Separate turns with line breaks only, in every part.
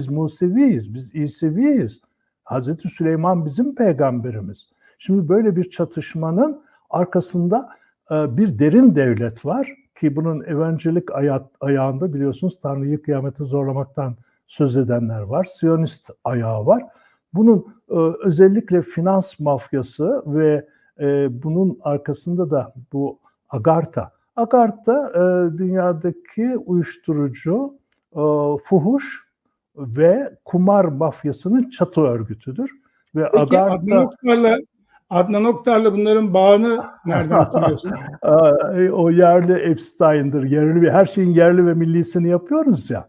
Biz Museviyiz, biz İseviyiz. Hazreti Süleyman bizim peygamberimiz. Şimdi böyle bir çatışmanın arkasında e, bir derin devlet var ki bunun evangelik ayağında biliyorsunuz Tanrı'yı kıyamete zorlamaktan söz edenler var. Siyonist ayağı var. Bunun e, özellikle finans mafyası ve e, bunun arkasında da bu Agartha. Agartha dünyadaki uyuşturucu, fuhuş ve kumar mafyasının çatı örgütüdür. Ve
Peki
Agartha...
Adnan Oktar'la Adnan Oktar'la bunların bağını nereden hatırlıyorsun?
o yerli Epstein'dir. Yerli her şeyin yerli ve millisini yapıyoruz ya.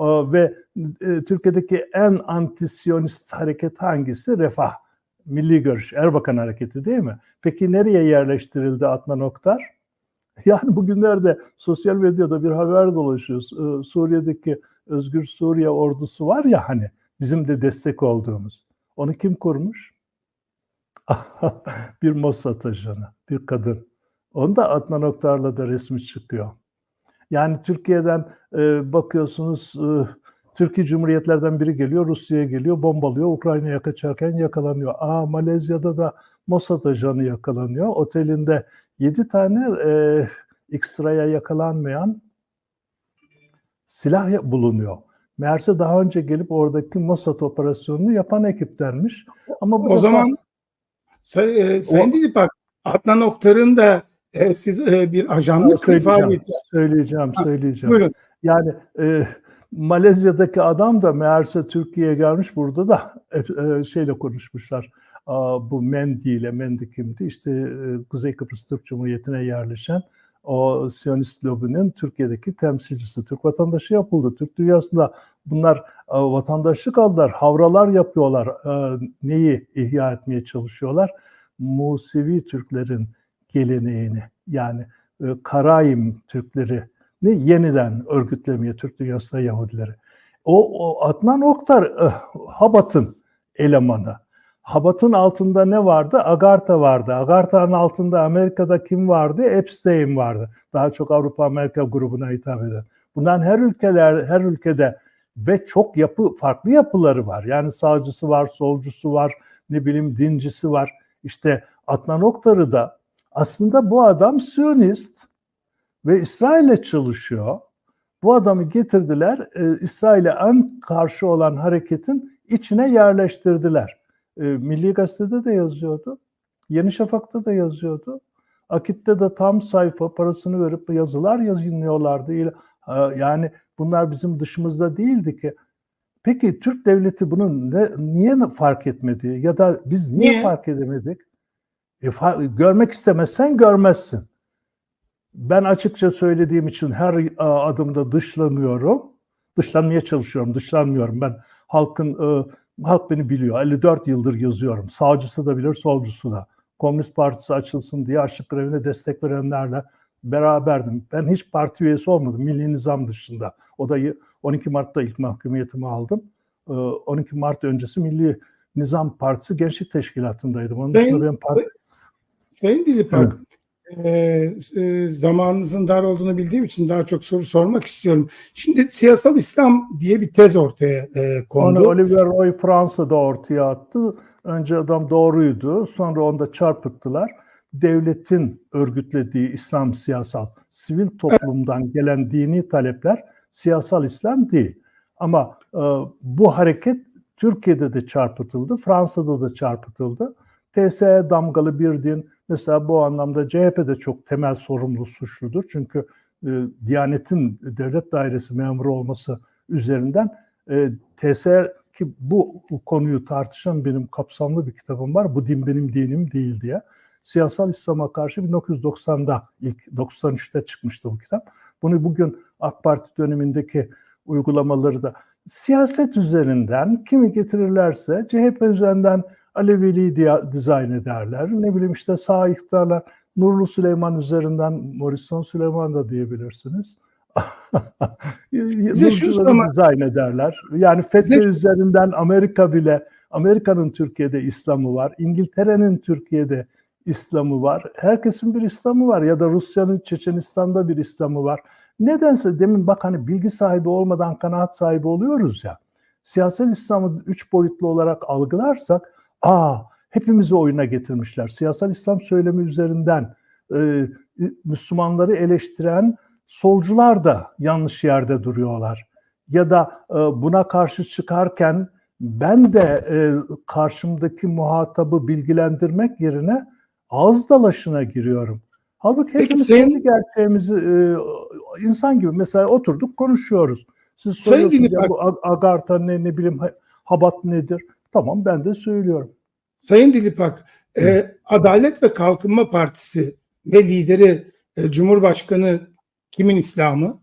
Ve e, Türkiye'deki en antisyonist hareket hangisi? Refah. Milli Görüş, Erbakan hareketi değil mi? Peki nereye yerleştirildi Adnan Oktar? Yani bugünlerde sosyal medyada bir haber dolaşıyor. E, Suriye'deki Özgür Suriye ordusu var ya hani bizim de destek olduğumuz. Onu kim kurmuş? bir Mossad ajanı, bir kadın. Onda Adnan Oktar'la da resmi çıkıyor. Yani Türkiye'den e, bakıyorsunuz e, Türkiye Cumhuriyetlerden biri geliyor, Rusya'ya geliyor, bombalıyor, Ukrayna'ya kaçarken yakalanıyor. Aa Malezya'da da Mossad ajanı yakalanıyor. Otelinde 7 tane e, X-ray'a yakalanmayan silah bulunuyor. Meğerse daha önce gelip oradaki Mossad operasyonunu yapan ekiplermiş. Ama
o zaman say, e, Sayın o, Dilipak, Adnan Oktar'ın da e, siz e, bir ajanlık
söyleyeceğim, söyleyeceğim, söyleyeceğim. Buyurun. Yani e, Malezya'daki adam da meğerse Türkiye'ye gelmiş burada da e, şeyle konuşmuşlar. A, bu Mendi ile, Mendi kimdi? İşte e, Kuzey Kıbrıs Türk Cumhuriyeti'ne yerleşen o Siyonist lobinin Türkiye'deki temsilcisi, Türk vatandaşı yapıldı. Türk dünyasında bunlar e, vatandaşlık aldılar, havralar yapıyorlar, e, neyi ihya etmeye çalışıyorlar? Musevi Türklerin geleneğini yani e, Karayim Türkleri yeniden örgütlemeye Türk dünyasında Yahudileri. O, o Adnan Oktar Habat'ın elemanı. Habat'ın altında ne vardı? Agartha vardı. Agartha'nın altında Amerika'da kim vardı? Epstein vardı. Daha çok Avrupa Amerika grubuna hitap eden. Bundan her ülkeler her ülkede ve çok yapı farklı yapıları var. Yani sağcısı var, solcusu var, ne bileyim dincisi var. İşte Adnan Oktar'ı da aslında bu adam Siyonist ve İsrail'e çalışıyor. Bu adamı getirdiler, e, İsrail'e en karşı olan hareketin içine yerleştirdiler. E, Milli Gazete'de de yazıyordu. Yeni Şafak'ta da yazıyordu. Akit'te de tam sayfa parasını verip yazılar yayınlıyorlardı. Yani bunlar bizim dışımızda değildi ki. Peki Türk devleti bunu ne, niye fark etmedi? Ya da biz niye, niye? fark edemedik? E, fa- görmek istemezsen görmezsin. Ben açıkça söylediğim için her adımda dışlanıyorum. Dışlanmaya çalışıyorum, dışlanmıyorum. Ben halkın e, halk beni biliyor. 54 yıldır yazıyorum. Sağcısı da bilir, solcusu da. Komünist Partisi açılsın diye açlık grevine destek verenlerle beraberdim. Ben hiç parti üyesi olmadım. Milli Nizam dışında. Odayı 12 Mart'ta ilk mahkumiyetimi aldım. 12 ee, Mart öncesi Milli Nizam Partisi Gençlik Teşkilatı'ndaydım. Onun
Sayın, dışında ben parti... Sayın Dilipak, e, e, zamanınızın dar olduğunu bildiğim için daha çok soru sormak istiyorum. Şimdi siyasal İslam diye bir tez ortaya e, kondu.
Onu Oliver Roy Fransa'da ortaya attı. Önce adam doğruydu. Sonra onu da çarpıttılar. Devletin örgütlediği İslam siyasal, sivil toplumdan gelen dini talepler siyasal İslam değil. Ama e, bu hareket Türkiye'de de çarpıtıldı, Fransa'da da çarpıtıldı. TSE damgalı bir din, Mesela bu anlamda CHP de çok temel sorumlu suçludur. Çünkü e, Diyanet'in devlet dairesi memuru olması üzerinden e, TSE ki bu konuyu tartışan benim kapsamlı bir kitabım var. Bu din benim dinim değil diye. Siyasal İslam'a karşı 1990'da ilk 93'te çıkmıştı bu kitap. Bunu bugün AK Parti dönemindeki uygulamaları da siyaset üzerinden kimi getirirlerse CHP üzerinden Aleviliği dizayn ederler. Ne bileyim işte sağ iktidarlar Nurlu Süleyman üzerinden Morrison Süleyman da diyebilirsiniz. Nurcuları dizayn ederler. Yani FETÖ üzerinden Amerika bile, Amerika'nın Türkiye'de İslam'ı var. İngiltere'nin Türkiye'de İslam'ı var. Herkesin bir İslam'ı var. Ya da Rusya'nın Çeçenistan'da bir İslam'ı var. Nedense demin bak hani bilgi sahibi olmadan kanaat sahibi oluyoruz ya. siyasal İslam'ı üç boyutlu olarak algılarsak, aa hepimizi oyuna getirmişler. Siyasal İslam söylemi üzerinden e, Müslümanları eleştiren solcular da yanlış yerde duruyorlar. Ya da e, buna karşı çıkarken ben de e, karşımdaki muhatabı bilgilendirmek yerine ağız dalaşına giriyorum. Halbuki
Peki
hepimiz
sayın-
kendi gerçeğimizi e, insan gibi mesela oturduk konuşuyoruz. Siz soruyorsunuz ya bu Ag- Agartha ne, ne bileyim Ha- Habat nedir? Tamam ben de söylüyorum.
Sayın Dilipak, e, Adalet ve Kalkınma Partisi ve lideri e, Cumhurbaşkanı kimin İslamı?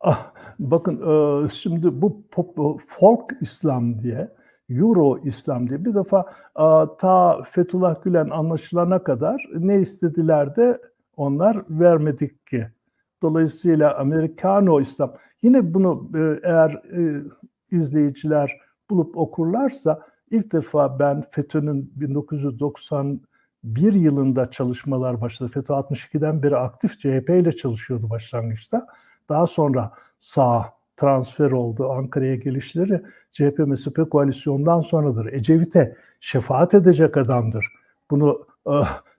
Ah, bakın e, şimdi bu pop, folk İslam diye, Euro İslam diye bir defa e, ta Fethullah Gülen anlaşılana kadar ne istediler de onlar vermedik ki. Dolayısıyla Amerikano İslam. Yine bunu e, eğer e, izleyiciler bulup okurlarsa ilk defa ben FETÖ'nün 1991 yılında çalışmalar başladı. FETÖ 62'den beri aktif CHP ile çalışıyordu başlangıçta. Daha sonra sağ transfer oldu. Ankara'ya gelişleri CHP MSP koalisyondan sonradır. Ecevit'e şefaat edecek adamdır. Bunu e,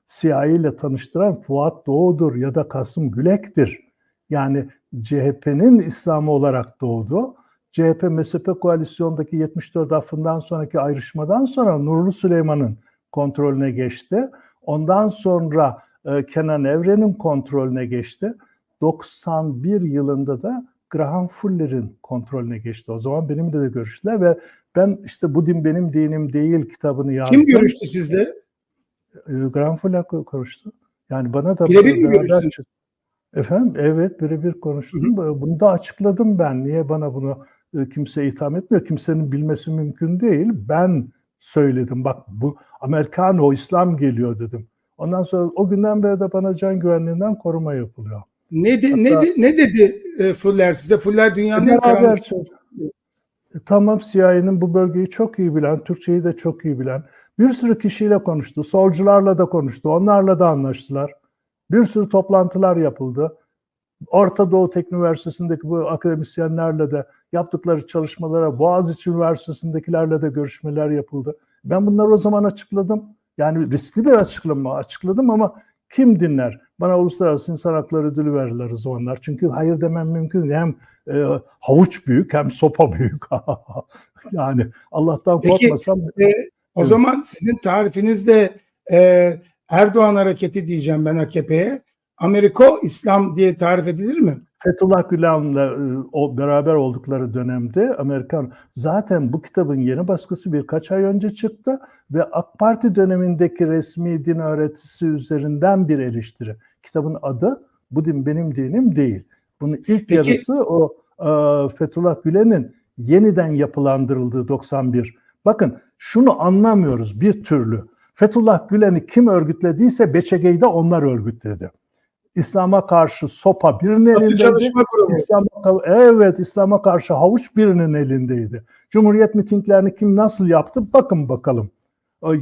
CIA ile tanıştıran Fuat Doğu'dur ya da Kasım Gülek'tir. Yani CHP'nin İslamı olarak doğdu. CHP MSP koalisyondaki 74 affından sonraki ayrışmadan sonra Nurlu Süleyman'ın kontrolüne geçti. Ondan sonra e, Kenan Evren'in kontrolüne geçti. 91 yılında da Graham Fuller'in kontrolüne geçti. O zaman benimle de görüştüler ve ben işte bu din benim dinim değil kitabını yazdım.
Kim görüştü sizle?
E, Graham Fuller ko- konuştu. Yani bana da
Birebir mi görüştünüz?
Efendim evet birebir konuştum. Bunu da açıkladım ben. Niye bana bunu e, kimse itham etmiyor? Kimsenin bilmesi mümkün değil. Ben söyledim. Bak bu Amerikano İslam geliyor dedim. Ondan sonra o günden beri de bana can güvenliğinden koruma yapılıyor.
Ne, de, ne,
Hatta-
de, ne dedi e, Fuller size? Fuller dünyanın en karanlık
E, Tamam CIA'nin bu bölgeyi çok iyi bilen, Türkçeyi de çok iyi bilen bir sürü kişiyle konuştu. Solcularla da konuştu. Onlarla da anlaştılar. Bir sürü toplantılar yapıldı. Orta Doğu Teknik Üniversitesi'ndeki bu akademisyenlerle de yaptıkları çalışmalara, Boğaziçi Üniversitesi'ndekilerle de görüşmeler yapıldı. Ben bunları o zaman açıkladım. Yani riskli bir açıklama açıkladım ama kim dinler? Bana Uluslararası İnsan Hakları Ödülü verirler o zamanlar. Çünkü hayır demem mümkün değil. Hem e, havuç büyük hem sopa büyük. yani Allah'tan
Peki,
korkmasam.
E, o
Evet.
zaman sizin tarifinizde e, Erdoğan hareketi diyeceğim ben AKP'ye. Ameriko İslam diye tarif edilir mi?
Fethullah Gülen'le e, o beraber oldukları dönemde Amerikan zaten bu kitabın yeni baskısı birkaç ay önce çıktı ve AK Parti dönemindeki resmi din öğretisi üzerinden bir eleştiri. Kitabın adı Bu din benim dinim değil. Bunun ilk
Peki-
yarısı o e, Fethullah Gülen'in yeniden yapılandırıldığı 91. Bakın şunu anlamıyoruz bir türlü. Fethullah Gülen'i kim örgütlediyse Beçege'yi de onlar örgütledi. İslam'a karşı sopa birinin
Batı
elindeydi. İslam'a, evet İslam'a karşı havuç birinin elindeydi. Cumhuriyet mitinglerini kim nasıl yaptı bakın bakalım.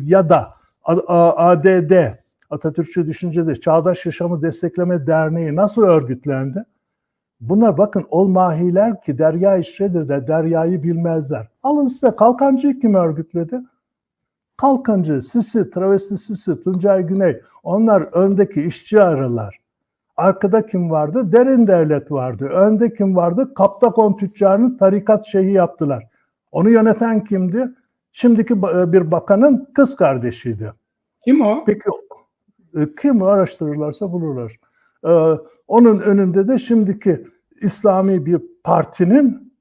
Ya da ADD Atatürkçü Düşünce'de Çağdaş Yaşamı Destekleme Derneği nasıl örgütlendi? Bunlar bakın ol mahiler ki derya işredir de deryayı bilmezler. Alın size Kalkancı'yı kim örgütledi? Kalkancı, Sisi, Travesti Sisi, Tuncay Güney onlar öndeki işçi arılar. Arkada kim vardı? Derin devlet vardı. Önde kim vardı? Kaptakon tüccarını tarikat şeyhi yaptılar. Onu yöneten kimdi? Şimdiki ba- bir bakanın kız kardeşiydi.
Kim o?
Peki e, kim araştırırlarsa bulurlar. Ee, onun önünde de şimdiki İslami bir partinin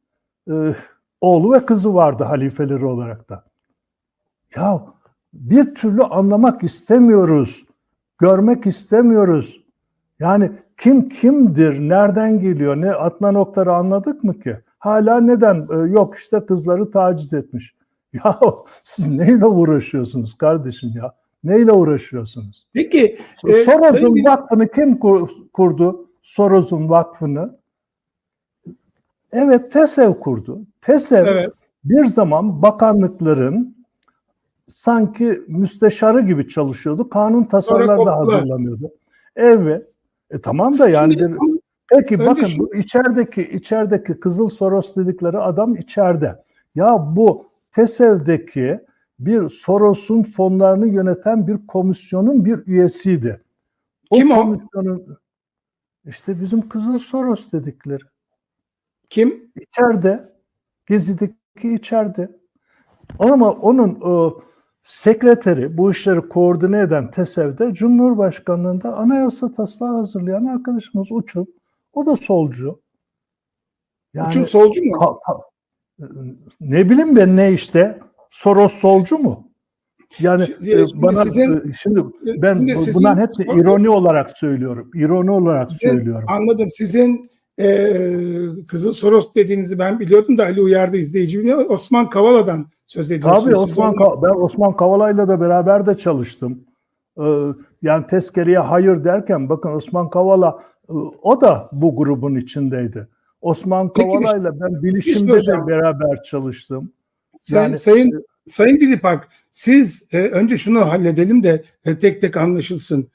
e, oğlu ve kızı vardı halifeleri olarak da. Ya bir türlü anlamak istemiyoruz, görmek istemiyoruz. Yani kim kimdir, nereden geliyor, ne Adnan Oktar'ı anladık mı ki? Hala neden? Ee, yok işte kızları taciz etmiş. Ya siz neyle uğraşıyorsunuz kardeşim ya? Neyle uğraşıyorsunuz?
Peki e,
Soros'un
Dilip-
vakfını kim kur- kurdu? Soros'un vakfını. Evet TESEV kurdu. TESEV
Evet.
bir zaman bakanlıkların sanki müsteşarı gibi çalışıyordu. Kanun tasarıları da hazırlanıyordu. Evet. E tamam da yani
Şimdi
bir, peki
önce
bakın
şu-
bu içerideki içerideki Kızıl Soros dedikleri adam içeride. Ya bu TESEV'deki bir Soros'un fonlarını yöneten bir komisyonun bir üyesiydi.
Kim o?
komisyonun işte bizim Kızıl Soros dedikleri.
Kim?
İçeride, Gezi'deki içeride. Ama onun e, sekreteri, bu işleri koordine eden TESEV'de Cumhurbaşkanlığında anayasa taslağı hazırlayan arkadaşımız Uçum. O da solcu. Yani,
Uçum solcu mu?
ka- ka- ne bileyim ben ne işte Soros solcu mu? Yani
Şimdi-
e,
şimdi
bana
sizin-
e, şimdi ben
Şimdi
bu-
sizin-
hepsi ironi olarak söylüyorum. İroni olarak
Sizin-
söylüyorum.
Anladım. Sizin e, Kızıl Soros dediğinizi ben biliyordum da Ali uyardı izleyici biliyor. Osman Kavala'dan söz ediyorsunuz.
Tabii Osman Ka- ben Osman Kavala'yla da beraber de çalıştım. Ee, yani tezkereye hayır derken bakın Osman Kavala e, o da bu grubun içindeydi. Osman Kavala'yla ben bilişimde
soracağım.
de beraber çalıştım.
Say-
Yani-
sayın Sayın Dilipak, siz e, önce şunu halledelim de e, tek tek anlaşılsın.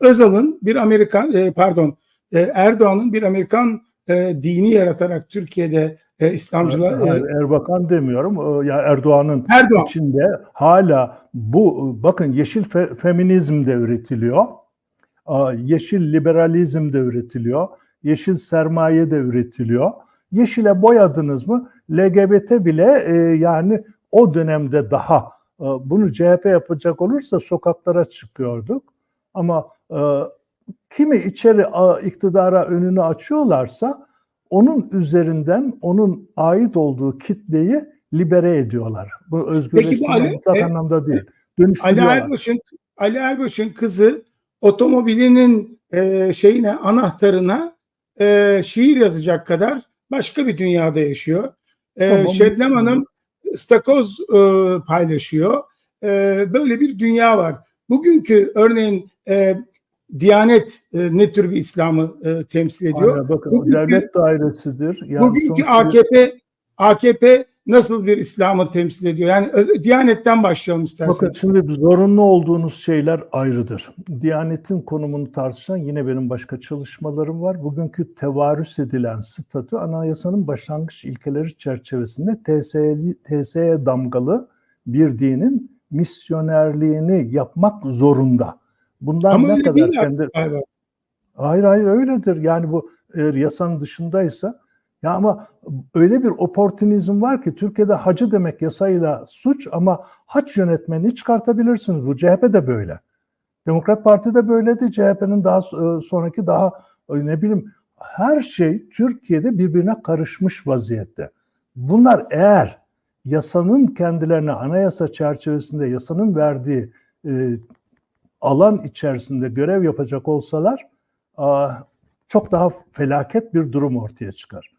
Özal'ın bir Amerikan, e, pardon, e, Erdoğan'ın bir Amerikan e, dini yaratarak Türkiye'de e, İslamcılar,
Hayır,
e,
Erbakan demiyorum. Ya Erdoğan'ın
Erdoğan,
içinde hala bu bakın yeşil fe- feminizm de üretiliyor. Yeşil liberalizm de üretiliyor. Yeşil sermaye de üretiliyor. Yeşile boyadınız mı LGBT bile e, yani o dönemde daha e, bunu CHP yapacak olursa sokaklara çıkıyorduk. Ama e, kimi içeri iktidara önünü açıyorlarsa onun üzerinden onun ait olduğu kitleyi libere ediyorlar. Bu özgürleştirme mutlak
e,
anlamda değil.
Ali. Erbaş'ın Ali Erbaş'ın kızı otomobilinin e, şeyine anahtarına e, şiir yazacak kadar başka bir dünyada yaşıyor. E,
Tamam.
Şebnem Hanım stakoz e, paylaşıyor. E, böyle bir dünya var. Bugünkü örneğin e, Diyanet e, ne tür bir İslam'ı e, temsil ediyor?
Aynen, bakın
Bugünkü-
devlet dairesidir. Yani
Bugünkü AKP AKP nasıl bir İslam'ı temsil ediyor? Yani Diyanet'ten başlayalım isterseniz.
Bakın şimdi zorunlu olduğunuz şeyler ayrıdır. Diyanetin konumunu tartışan yine benim başka çalışmalarım var. Bugünkü tevarüs edilen statü anayasanın başlangıç ilkeleri çerçevesinde TSE, TSE'ye damgalı bir dinin misyonerliğini yapmak zorunda. Bundan
Ama
ne kadar kendi...
Galiba.
Hayır hayır öyledir. Yani bu eğer yasanın dışındaysa ya ama öyle bir oportunizm var ki Türkiye'de hacı demek yasayla suç ama haç yönetmeni çıkartabilirsiniz. Bu CHP de böyle. Demokrat Parti de böyledi. CHP'nin daha e, sonraki daha e, ne bileyim her şey Türkiye'de birbirine karışmış vaziyette. Bunlar eğer yasanın kendilerine anayasa çerçevesinde yasanın verdiği e, alan içerisinde görev yapacak olsalar çok daha felaket bir durum ortaya çıkar.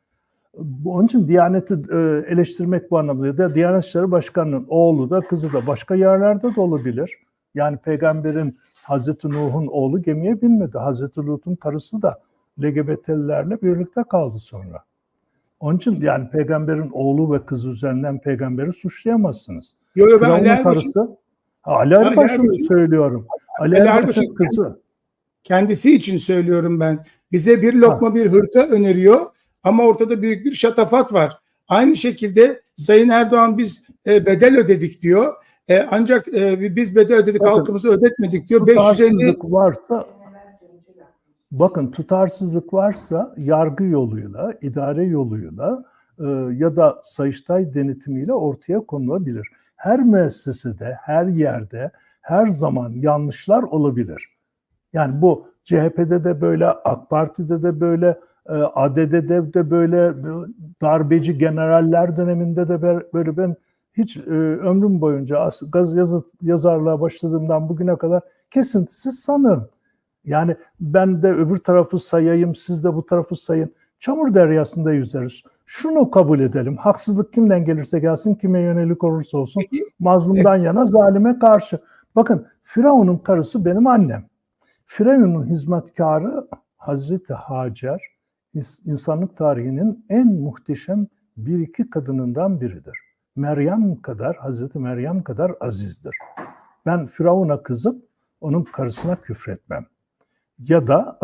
Onun için Diyanet'i e, eleştirmek bu anlamda da Diyanet İşleri Başkanı'nın oğlu da kızı da başka yerlerde de olabilir. Yani peygamberin Hazreti Nuh'un oğlu gemiye binmedi. Hazreti Lut'un karısı da LGBT'lilerle birlikte kaldı sonra. Onun için yani peygamberin oğlu ve kızı üzerinden peygamberi suçlayamazsınız.
Yo, yo, ben
Firavun'un karısı Ali Erbaş'ın- söylüyorum. Ali Erbaş'ın kızı.
kendisi için söylüyorum ben. Bize bir lokma bir hırka öneriyor ama ortada büyük bir şatafat var. Aynı şekilde Sayın Erdoğan biz e, bedel ödedik diyor. E, ancak e, biz bedel ödedik
Bakın,
halkımıza ödetmedik diyor. 550
Tutarsızlık varsa bakın tutarsızlık varsa yargı yoluyla, idare yoluyla e, ya da Sayıştay denetimiyle ortaya konulabilir. Her müessesede, her yerde, her zaman yanlışlar olabilir. Yani bu CHP'de de böyle, AK Parti'de de böyle, e, ADD'de de böyle, e, darbeci generaller döneminde de böyle ben hiç e, ömrüm boyunca gaz yazı, yazarlığa başladığımdan bugüne kadar kesintisiz sanığım. Yani ben de öbür tarafı sayayım, siz de bu tarafı sayın. Çamur deryasında yüzeriz. Şunu kabul edelim. Haksızlık kimden gelirse gelsin, kime yönelik olursa olsun. Mazlumdan yana zalime karşı. Bakın Firavun'un karısı benim annem. Firavun'un hizmetkarı Hazreti Hacer ins- insanlık tarihinin en muhteşem bir iki kadınından biridir. Meryem kadar, Hazreti Meryem kadar azizdir. Ben Firavun'a kızıp onun karısına küfretmem. Ya da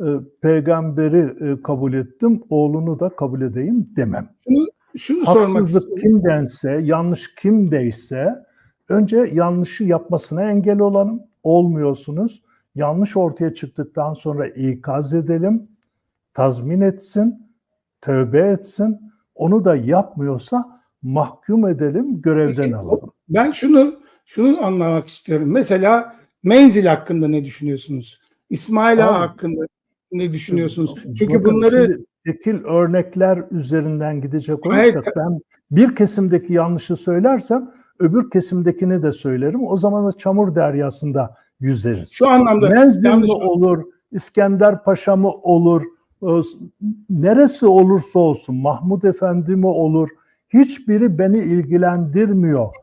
e, e, peygamberi e, kabul ettim, oğlunu da kabul edeyim demem.
şunu, şunu sormak
Haksızlık
istiyorum.
kimdense, yanlış kimdeyse önce yanlışı yapmasına engel olalım. Olmuyorsunuz. Yanlış ortaya çıktıktan sonra ikaz edelim, tazmin etsin, tövbe etsin. Onu da yapmıyorsa mahkum edelim, görevden
Peki,
alalım.
Ben şunu şunu anlamak istiyorum. Mesela Menzil hakkında ne düşünüyorsunuz? İsmail Ağa hakkında ne düşünüyorsunuz?
Bakın
Çünkü bunları
şimdi tekil örnekler üzerinden gidecek
Hayır,
olursak ben bir kesimdeki yanlışı söylersem öbür kesimdekini de söylerim. O zaman da çamur deryasında yüzeriz.
şu anlamda
Menzil mi olur, İskender Paşa mı olur, e, neresi olursa olsun, Mahmud Efendi mi olur, hiçbiri beni ilgilendirmiyor.